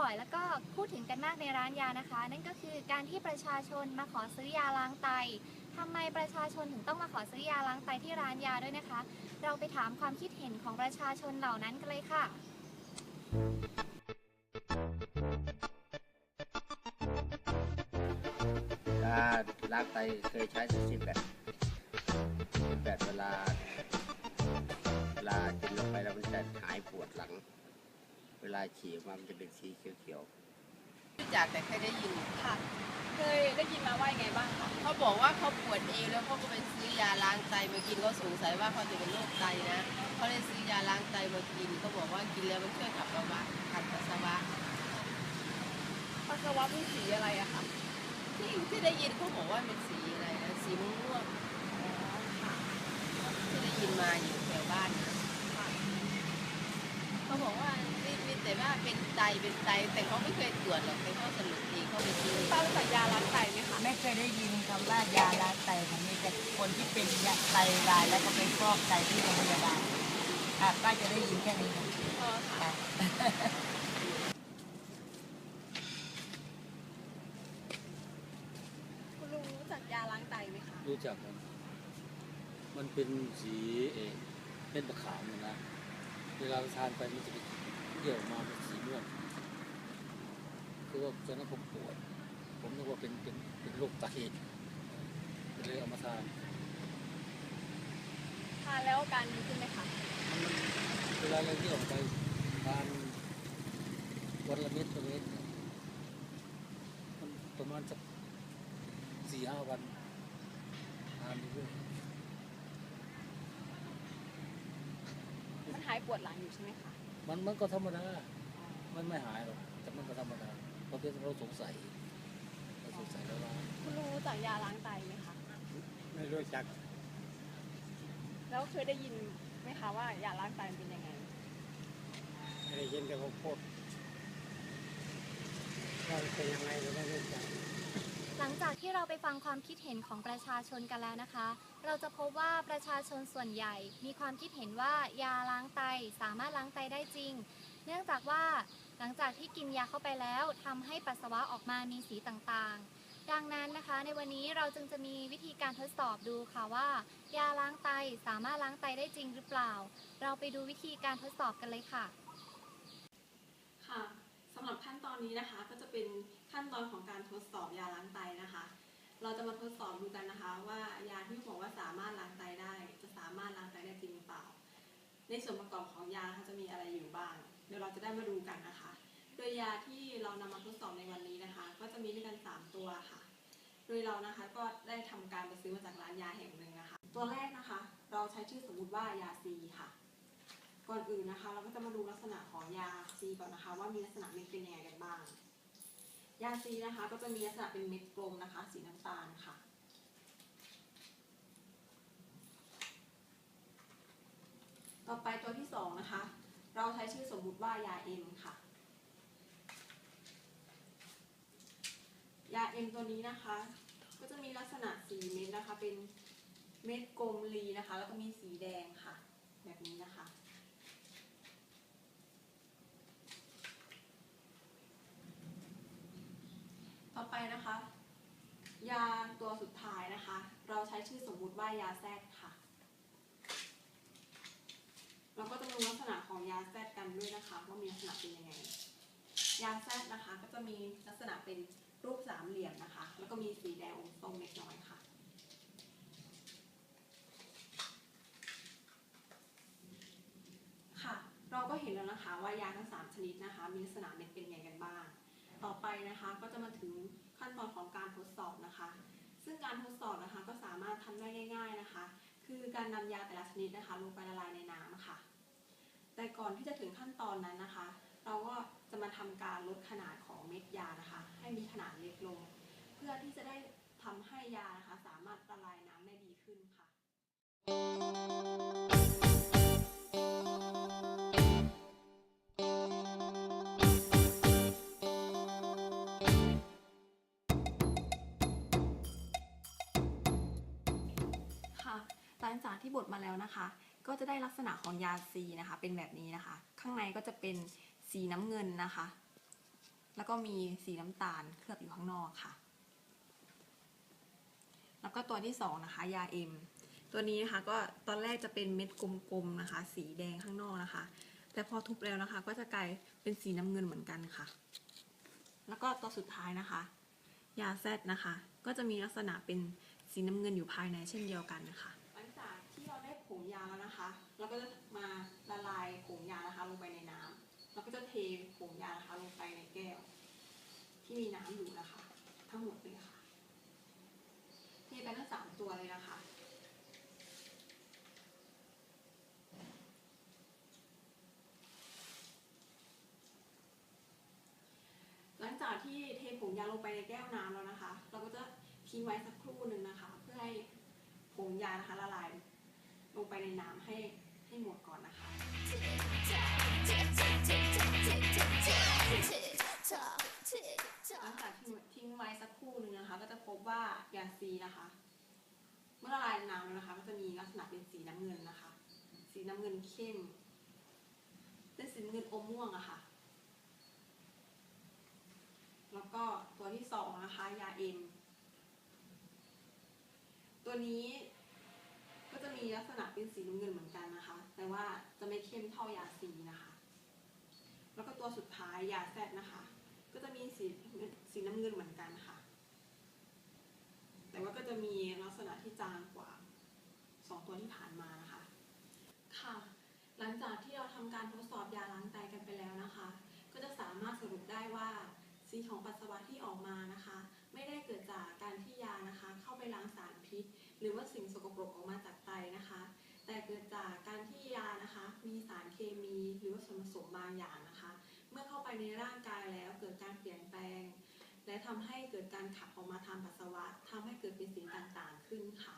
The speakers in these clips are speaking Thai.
บ่อยแล้วก็พูดถึงกันมากในร้านยานะคะ นั่นก็คือการที่ประชาชนมาขอซื้อยาล้างไตทำไมประชาชนถึงต้องมาขอซื้อยาล้างไตที่ร้านยาด้วยนะคะ เราไปถามความคิดเห็นของประชาชนเหล่านั้นกันเลยค่ะถ้าล้างไตเคยใช้สักสิบแบบสิบแบบเวลา เวลากินลงไปแล้วมันจะหายปวดหลัง วลาฉี่ออกมามันจะเป็นสีเขียวรู้จักแต่เคยได้ยินค่ะ เคยได้ยินมาว่ายังไงบ้างคะเขาบอกว่าเขาปวดเองแล้วเขาก็ไปซื้อยาล้างไตมากินเขาสงสัยว่าเขาจะเป็นโรคไตนะเขาเลยซื้อยาล้างไตมากินเขาบอกว่ากินแล้วมันช่วยขับปัสสาวะขับปัสสาวะปัสสาวะมีสีอะไรอะคะที่ที่ได้ยินเขาบอกว่าเป็นสีอะไรนะสีม่วงอ๋อค่ะๆที่ได้ยินมาอยู่แถวบ้านนะเขาบอกว่ามีมี แต่ว่าเป็นไตเป็นไตแต่เขาไม่เคยตรวจหรอกแต่เขาสรุปเองเขาไปซื้อป้ารู้จักยาล้างไตไหมคะไม่เคยได้ยินคำว่ายาล้างไตค่ะมีแต่คนที่เป็นยาไตวายแล้วก็ไปฟอกไตที่โรงพยาบาลค่ะป้าจะได้ยินแค่นี้ค่ะอ๋อค่ะ คุณลุงรู้จักยาล้างไตไหมคะรู้จักมันมันเป็นสีเอกเป็นมะขามนะ เวลาทานไปมันจะเป็น เกี่ยวมาเป็นสีม่วงคือว่าตอนนั้นผมปวด ผมนึกว่าเป็นเป็นเป็นโรคไตก็เลยเอามาทานทานแล้วอาการดีขึ้นไหมคะเวลาเราเที่ยวไปทานวันละเม็ดละเม็ดมันประมาณสักสี่ห้าวันทานเรื่อยมันหายปวดหลังอยู่ใช่ไหมคะ มันมันก็ธรรมดา มันไม่หายหรอก แต่มันก็ธรรมดา เพราะเราสงสัยเราสงสัยแล้วว่าคุณลุงรู้จักยาล้างไตไหมคะๆไม่รู้จัก แล้วเคยได้ยินไหมคะว่ายาล้างไตมันเป็นยังไง ไม่ได้ยินแต่เขาพูดว่าเป็นยังไงเราไม่รู้จัก หลังจากที่เราไปฟังความคิดเห็นของประชาชนกันแล้วนะคะ เราจะพบว่าประชาชนส่วนใหญ่ มีความคิดเห็นว่ายาล้างไตสามารถล้างไตได้จริง เนื่องจากว่าหลังจากที่กินยาเข้าไปแล้วทำให้ปัสสาวะออกมามีสีต่างๆ ดังนั้นนะคะในวันนี้เราจึงจะมีวิธีการทดสอบดูค่ะว่า ยาล้างไตสามารถล้างไตได้จริงหรือเปล่า เราไปดูวิธีการทดสอบกันเลยค่ะำหรับขั้นตอนนี้นะคะก็จะเป็นขั้นตอนของการทดสอบยาล้างไตนะคะ เราจะมาทดสอบดูกันนะคะ ว่ายาที่บอกว่าสามารถล้างไตได้ จะสามารถล้างไตได้จริงหรือเปล่า ในส่วนประกอบของยาจะมีอะไรอยู่บ้าง เดี๋ยวเราจะได้มาดูกันนะคะ โดยยาที่เรานำมาทดสอบในวันนี้นะคะ ก็จะมีด้วยกัน 3 ตัวค่ะ โดยเรานะคะก็ได้ทำการไปซื้อมาจากร้านยาแห่งหนึ่งนะคะ ตัวแรกนะคะ เราใช้ชื่อสมมุติว่ายาซีค่ะ ก่อนอื่นนะคะ เราก็จะมาดูลักษณะของยาซีก่อนนะคะ ว่ามีลักษณะเม็ดเป็นยังไงกันบ้าง ยาซีนะคะ ก็จะมีลักษณะเป็นเม็ดกลมนะคะ สีน้ำตาลค่ะต่อไปตัวที่สองนะคะ เราใช้ชื่อสมมุติว่ายาเอ็มค่ะ ยาเอ็มตัวนี้นะคะ ก็จะมีลักษณะสีเม็ดนะคะ เป็นเม็ดกลมรีนะคะ แล้วก็มีสีแดงค่ะ แบบนี้นะคะ ต่อไปนะคะ ยาตัวสุดท้ายนะคะ เราใช้ชื่อสมมุติว่ายาแซดค่ะ เราก็จะดูลักษณะของยาแซดกันด้วยนะคะว่ามีลักษณะเป็นยังไง ยาแซดนะคะก็จะมีลักษณะเป็นรูปสามเหลี่ยมนะคะ แล้วก็มีสีแดงอมส้มเล็กน้อยค่ะค่ะเราก็เห็นแล้วนะคะว่ายาทั้ง 3 ชนิดนะคะ มีลักษณะเม็ดเป็นยังไงกันบ้าง ต่อไปนะคะก็จะมาถึงขั้นตอนของ การนำยาแต่ละชนิดนะคะลงไปละลายในน้ำค่ะ แต่ก่อนที่จะถึงขั้นตอนนั้นนะคะ เราก็จะมาทำการลดขนาดของเม็ดยานะคะ ให้มีขนาดเล็กลง เพื่อที่จะได้ทำให้ยานะคะสามารถ ที่บดมาแล้วนะคะ ก็จะได้ลักษณะของยาซีนะคะ เป็นแบบนี้นะคะ ข้างในก็จะเป็นสีน้ำเงินนะคะ แล้วก็มีสีน้ำตาลเคลือบอยู่ข้างนอกค่ะ แล้วก็ตัวที่สองนะคะ ยาเอ็มตัวนี้นะคะก็ตอนแรกจะเป็นเม็ดกลมๆนะคะ สีแดงข้างนอกนะคะ แต่พอทุบแล้วนะคะ ก็จะกลายเป็นสีน้ำเงินเหมือนกันค่ะ แล้วก็ตัวสุดท้ายนะคะ ยาแซดนะคะ ก็จะมีลักษณะเป็นสีน้ำเงินอยู่ภายในเช่นเดียวกันนะคะ งยาแล้วนะคะเราก็จะมาละลายผงยานะคะลงไปในน้ำแล้วก็จะเทผงยานะคะลงไปในแก้ว ที่มีน้ำอยู่นะคะ ทั้งหมดเลยค่ะเทไปทั้งสามตัวเลยนะคะหลังจากที่เทผงยาลงไปในแก้วน้ำแล้วนะคะ เราก็จะทิ้งไว้สักครู่หนึ่งนะคะ เพื่อให้ผงยานะคะละลาย ลงไปในน้ำให้ให้หมดก่อนนะคะ หลังจากที่ทิ้งไว้สักครู่หนึงนะคะ ก็จะพบว่ายาซีนะคะ เมื่อละลายน้ำแล้วนะคะ ก็จะมีลักษณะเป็นสีน้ำเงินนะคะ สีน้ำเงินเข้มเป็นสีน้ำเงินอมม่วงอะค่ะ แล้วก็ตัวที่สองนะคะ ยาเอ็มตัวนี้ มีลักษณะเป็นสีน้ำเงินเหมือนกันนะคะ แต่ว่าจะไม่เข้มเท่ายาซีนะคะ แล้วก็ตัวสุดท้ายยาแซดนะคะ ก็จะมีสีสีน้ำเงินเหมือนกันค่ะ แต่ว่าก็จะมีลักษณะที่จางกว่าสองตัวที่ผ่านมานะคะ ค่ะ หลังจากที่เราทำการทดสอบยาล้างไตกันไปแล้วนะคะ ก็จะสามารถสรุปได้ว่าสีของปัสสาวะที่ออกมานะคะ ไม่ได้เกิดจากการที่ยานะคะ เข้าไปล้างสารพิษ หรือว่าสิ่งสกปรกออกมา เกิดจากการที่ยานะคะ มีสารเคมีหรือว่าส่วนผสมบางอย่างนะคะ เมื่อเข้าไปในร่างกายแล้วเกิดการเปลี่ยนแปลง และทำให้เกิดการขับออกมาทางปัสสาวะทำให้เกิดเป็นสิ่งต่างๆขึ้นค่ะ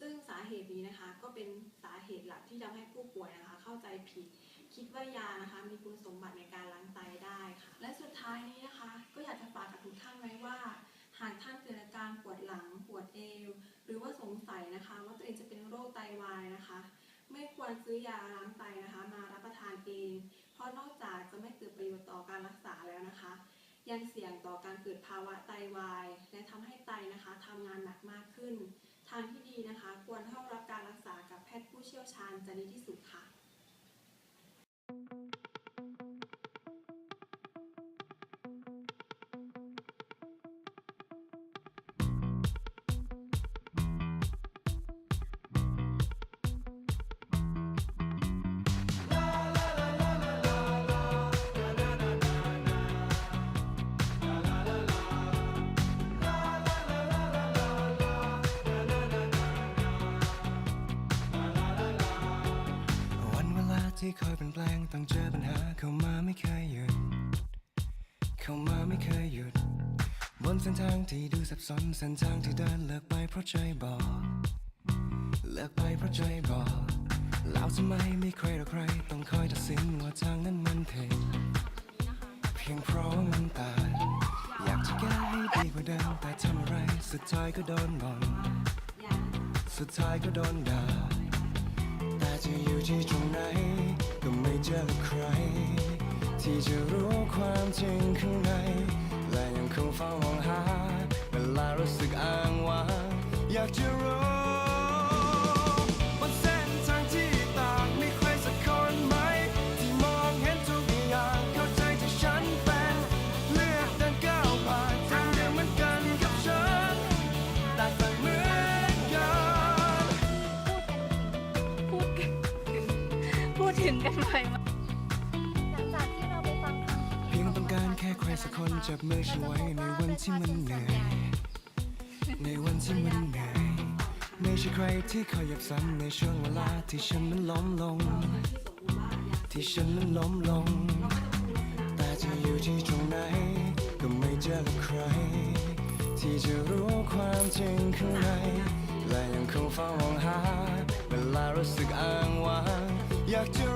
ซึ่งสาเหตุนี้นะคะก็เป็นสาเหตุหลักที่ทำให้ผู้ป่วยนะคะ เข้าใจผิด คิดว่ายานะคะ มีคุณสมบัติในการล้างไตได้ค่ะ และสุดท้ายนี้นะคะ ก็อยากจะฝากกับ ควรซื้อยาล้างไตนะคะ มารับประทานเอง เพราะนอกจากจะไม่เกิดประโยชน์ต่อการรักษาแล้วนะคะ ยังเสี่ยงต่อการเกิดภาวะไตวาย และทำให้ไตนะคะทำงานหนักมากขึ้น ทางที่ดีนะคะ ควรเข้ารับการรักษากับแพทย์ผู้เชี่ยวชาญจะดีที่สุดค่ะ ต้องเจอปัญหาเข้ามาไม่เคยหยุด เข้ามาไม่เคยหยุด บนเส้นทางที่ดูสับสนเส้นทางที่เดินเลิกไปเพราะใจบอกเลิกไปเพราะใจบอกแล้วทำไมไม่ใครหรอใคร ต้องคอยตัดสินว่าทางนั้นมันผิดเพียงเพราะมันตายอยากจะแก้ให้ดีกว่าเดิมแต่ทำอะไรสุดท้ายก็โดนบ่นสุดท้ายก็โดนด่าแต่จะอยู่ที่ตรงไหน ก็ไม่เจอใคร ที่จะรู้ความจริงข้างใน และยังคงเฝ้ามองหา เวลารู้สึกอ้างว้างอยากจะรู้ จับมือฉันไว้ในวันที่มันเหนื่อย ในวันที่มันเหนื่อยไม่ใช่ใครที่คอยหยับซ้ำในช่วงเวลาที่ฉันมันล้มลง ที่ฉันมันล้มลง แต่จะอยู่ที่ตรงไหน ก็ไม่เจอกับใคร ที่จะรู้ความจริงข้างในและยังคงเฝ้ามองหา เวลารู้สึกอ้างว้างอยากจะ